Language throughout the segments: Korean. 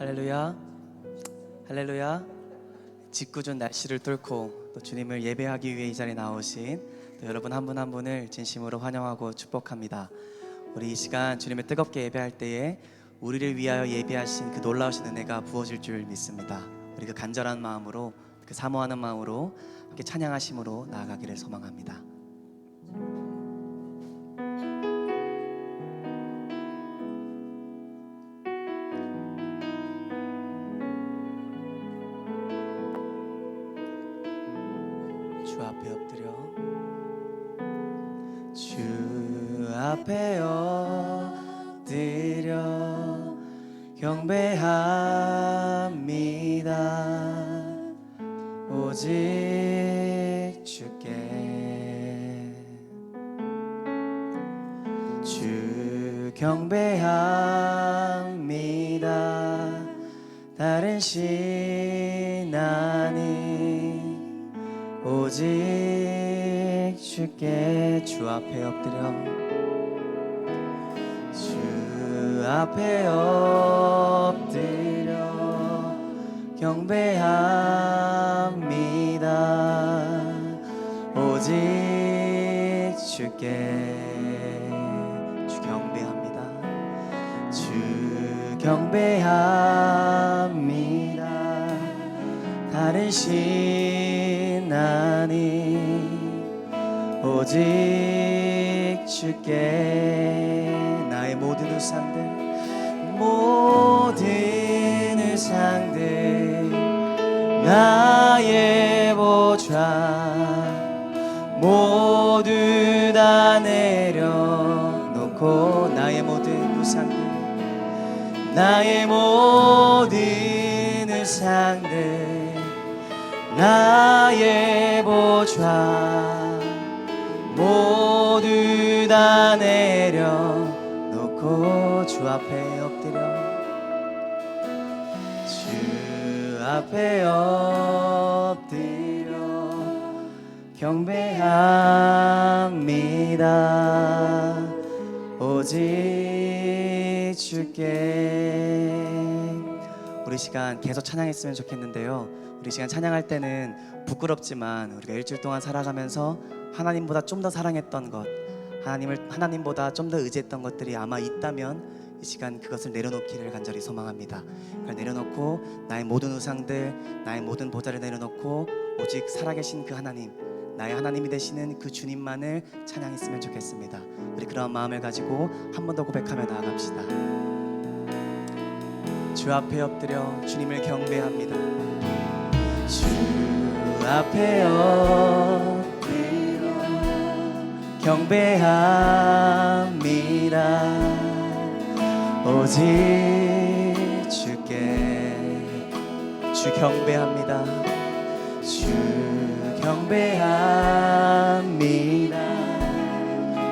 할렐루야. 할렐루야. 짓궂은 날씨를 뚫고 또 주님을 예배하기 위해 이 자리에 나오신 또 여러분 한분한 분을 진심으로 환영하고 축복합니다. 우리 이 시간 주님을 뜨겁게 예배할 때에 우리를 위하여 예배하신 그 놀라우신 은혜가 부어질 줄 믿습니다. 우리 그 간절한 마음으로 그 사모하는 마음으로 함께 찬양하심으로 나아가기를 소망합니다. 주 앞에 엎드려. 주 앞에 엎드려. 경배합니다. 오직 주께. 주 경배합니다. 다른 신 아니 오직 주께 주 앞에 엎드려. 주 앞에 엎드려 경배합니다. 오직 주께 주 경배합니다. 주 경배합니다. 다른 신 아니 오직 주께 나의 모든 우상들 모든 우상들 나의 보좌 모두 다 내려놓고 나의 모든 우상들 나의 모든 우상들 나의 보좌. 모두 다 내려놓고 주 앞에 엎드려. 주 앞에 엎드려 경배합니다. 오직 주께. 우리 시간 계속 찬양했으면 좋겠는데요 우리 시간 찬양할 때는 부끄럽지만 우리가 일주일 동안 살아가면서 하나님보다 좀 더 사랑했던 것 하나님을 하나님보다 좀 더 의지했던 것들이 아마 있다면 이 시간 그것을 내려놓기를 간절히 소망합니다. 그걸 내려놓고 나의 모든 우상들, 나의 모든 보좌를 내려놓고 오직 살아계신 그 하나님, 나의 하나님이 되시는 그 주님만을 찬양했으면 좋겠습니다. 우리 그런 마음을 가지고 한 번 더 고백하며 나아갑시다. 주 앞에 엎드려 주님을 경배합니다. 주 앞에 엎드려 경배합니다. 오직 주께 주 경배합니다. 주 경배합니다.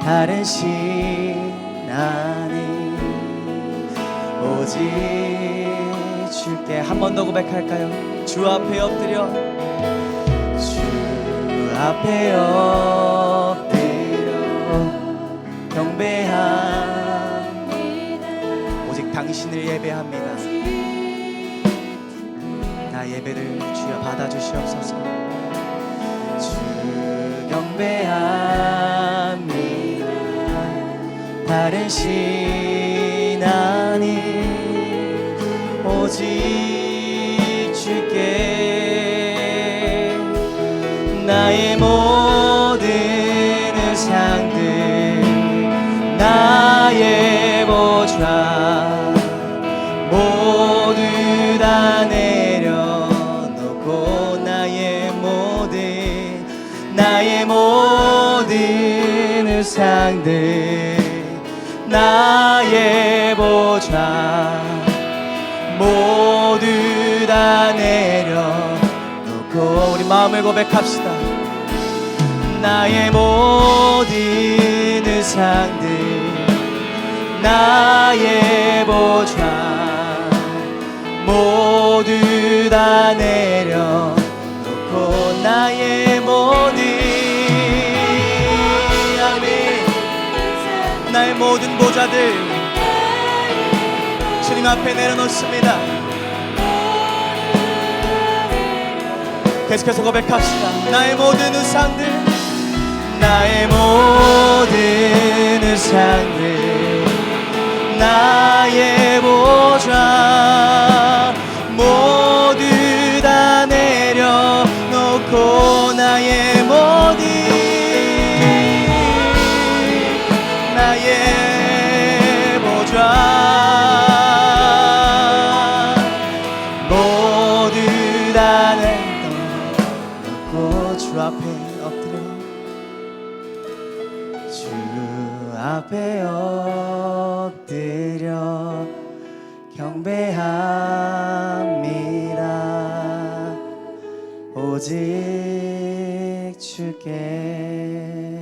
다른 신 아니 오직 주께 한 번 더 고백할까요? 주 앞에 엎드려. 주 앞에 엎드려. 경배합니다 오직 당신을 예배합니다. 나 예배를 주여 받아주시옵소서. 주 경배합니다 다른 신 아니 오직 주께 나의 모든 우상들 나의 보좌 모두 다 내려놓고 나의 모든 나의 모든 우상들 나의 보좌 모두 다 내려놓고 우리 마음을 고백합시다. 나의 모든 우상들 나의 보좌 모두 다 내려놓고 나의 모든 나의 모든 보좌들 주님 앞에 내려놓습니다. 계속해서 고백합시다. 나의 모든 우상들, 나의 모든 우상들, 나의 보좌 모두 다 내려놓고 나의 모든 오직 주께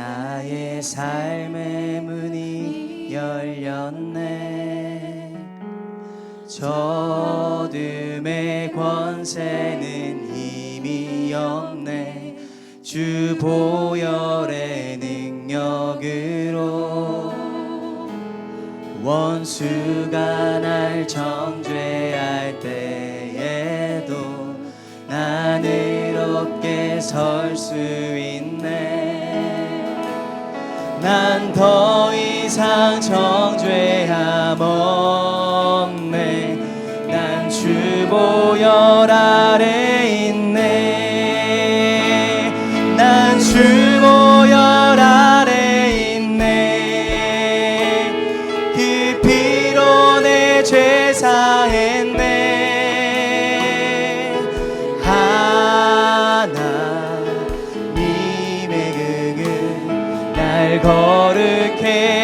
나의 삶의 문이 열렸네. 저둠의 권세는 힘이 없네. 주 보혈의 능력으로 원수가 날 정죄할 때에도 난 의롭게 설수 있네 난 더 이상 정죄함 없네. 난 주보혈 아래 있네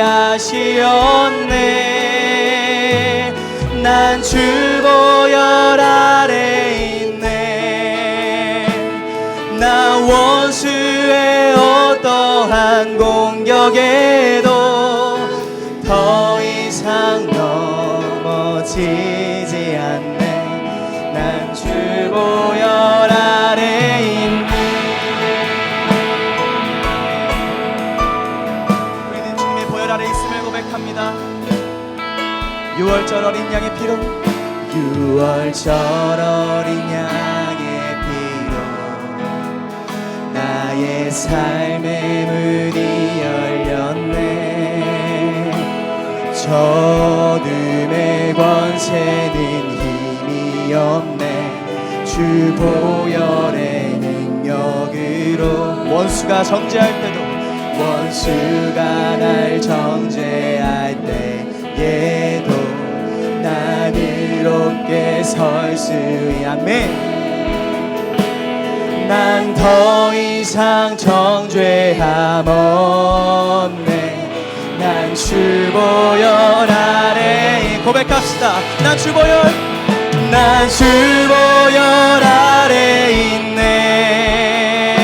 거룩해 하시었네. 난 주보혈 아래 있네. 나 원수의 어떠한 공격에도 더 이상 넘어지지 6월절 어린 양의 피로 6월절 어린 양의 피로. 나의 삶의 문이 열렸네. 저둠의 권세는 힘이 없네. 주 보혈의 능력으로. 원수가 정죄할 때도 원수가 날 정죄할 난 이롭게 설수 있네. 아멘 난 더 이상 정죄함 없네. 난 주보혈 아래 고백합시다. 난 주보혈. 난 주보혈 아래 있네.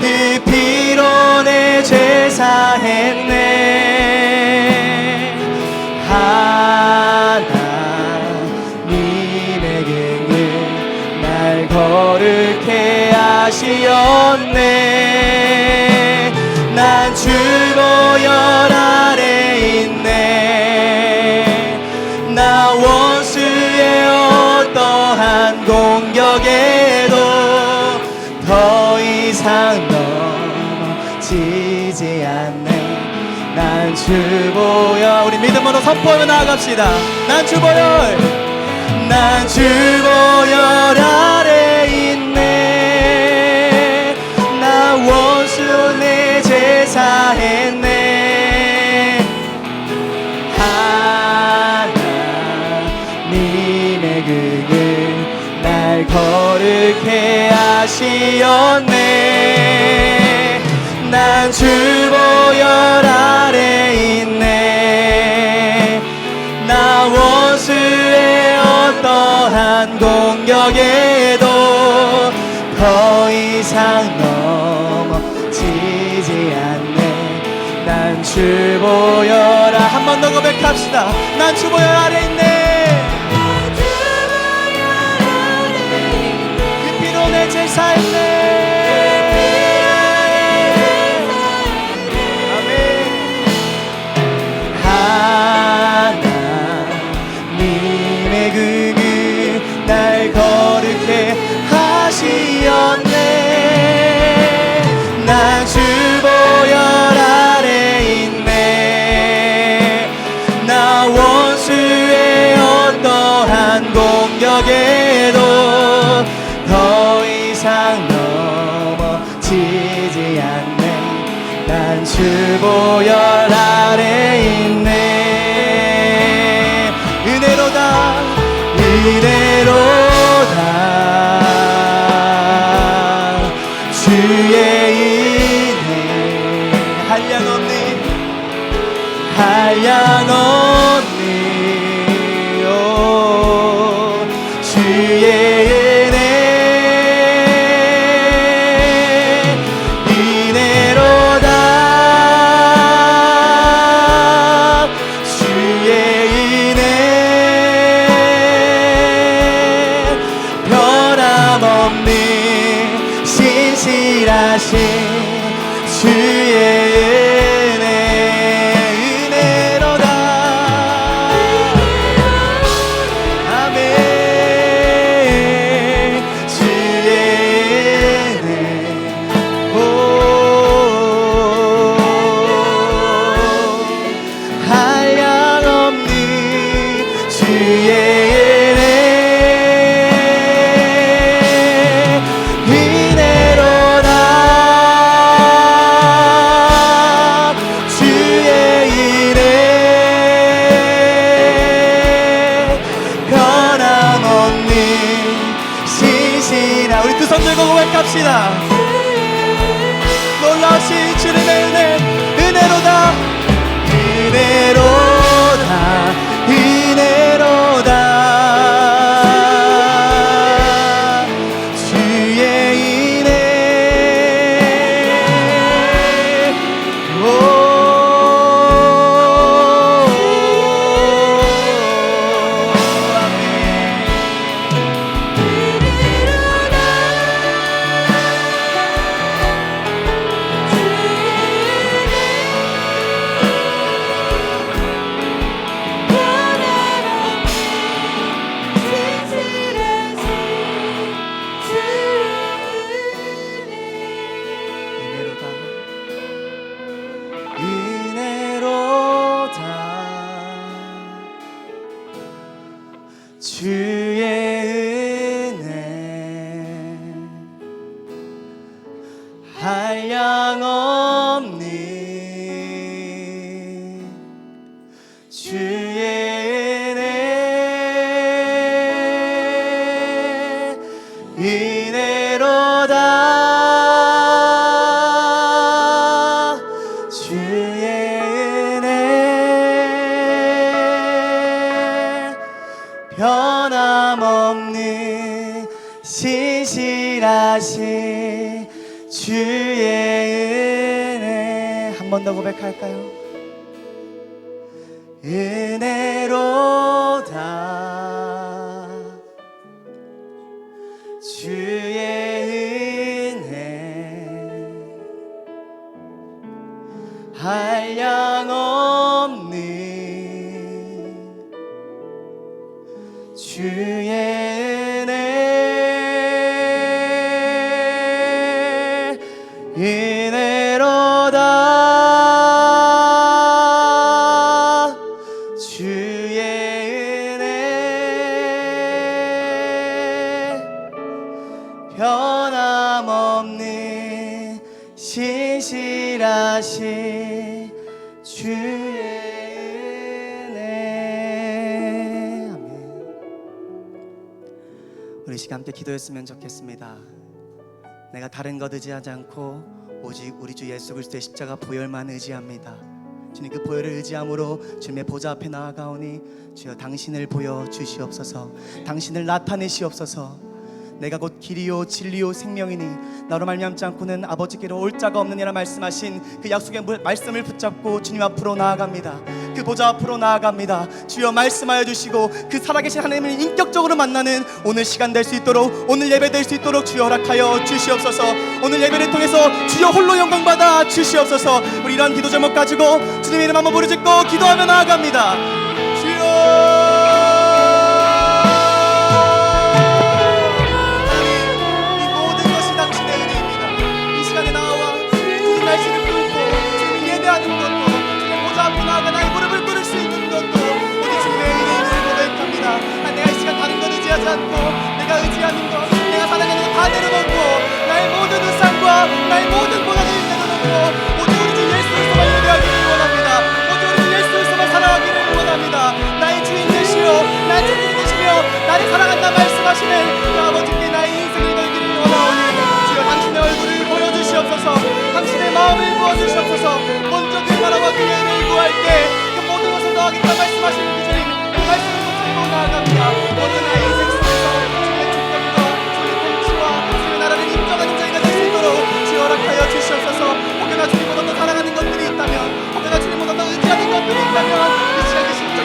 그 피로 내죄사 날 거룩해 하시었네. 난 주보혈 아래 있네. 나 원수의 어떠한 공격에도 더 이상 넘어지지 않네. 난 주보혈. 우리 믿음으로 선포하며 나아갑시다. 난 주보혈. 난 주보혈 하시었네 난 주보혈 아래 있네. 나 원수의 어떠한 공격에도 더 이상 넘어지지 않네. 난 주 보여라 한번 더 고백합시다. 난 주 보여 아래 있네 신실한 우리 두손 들고 고백합시다 주의 은혜. 한량 없는 신실하신 주의 은혜 한 번 더 고백할까요? 은혜로다 은혜로다. 주의 은혜. 변함없는 신실하신 주의 은혜. 우리 시간 함께 기도했으면 좋겠습니다 내가 다른 것 의지하지 않고 오직 우리 주 예수 그리스도의 십자가 보혈만 의지합니다. 주님 그 보혈을 의지함으로 주님의 보좌 앞에 나아가오니 주여 당신을 보여 주시옵소서. 당신을 나타내시옵소서 내가 곧 길이요 진리요 생명이니 나로 말미암지 않고는 아버지께로 올 자가 없느니라 말씀하신 그 약속의 물- 말씀을 붙잡고 주님 앞으로 나아갑니다. 그 보좌 앞으로 나아갑니다. 주여 말씀하여 주시고 그 살아계신 하나님을 인격적으로 만나는 오늘 시간 될 수 있도록 오늘 예배 될 수 있도록 주여 허락하여 주시옵소서. 오늘 예배를 통해서 주여 홀로 영광 받아 주시옵소서. 우리 이러한 기도 제목 가지고 주님 이름 한번 부르짖고 기도하며 나아갑니다. 주여 않고 내가 의지하는 것 내가 사랑하는 것 다 내려놓고 나의 모든 우상과 나의 모든 고난을 내려놓고 오직 우리 주 예수 그리스도만 예배하기를 원합니다. 오직 우리 주 예수 그리스도만 사랑하기를 원합니다. 나의 주인 되시오 나의 주인 되시며 나를 사랑한다 말씀하시는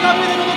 David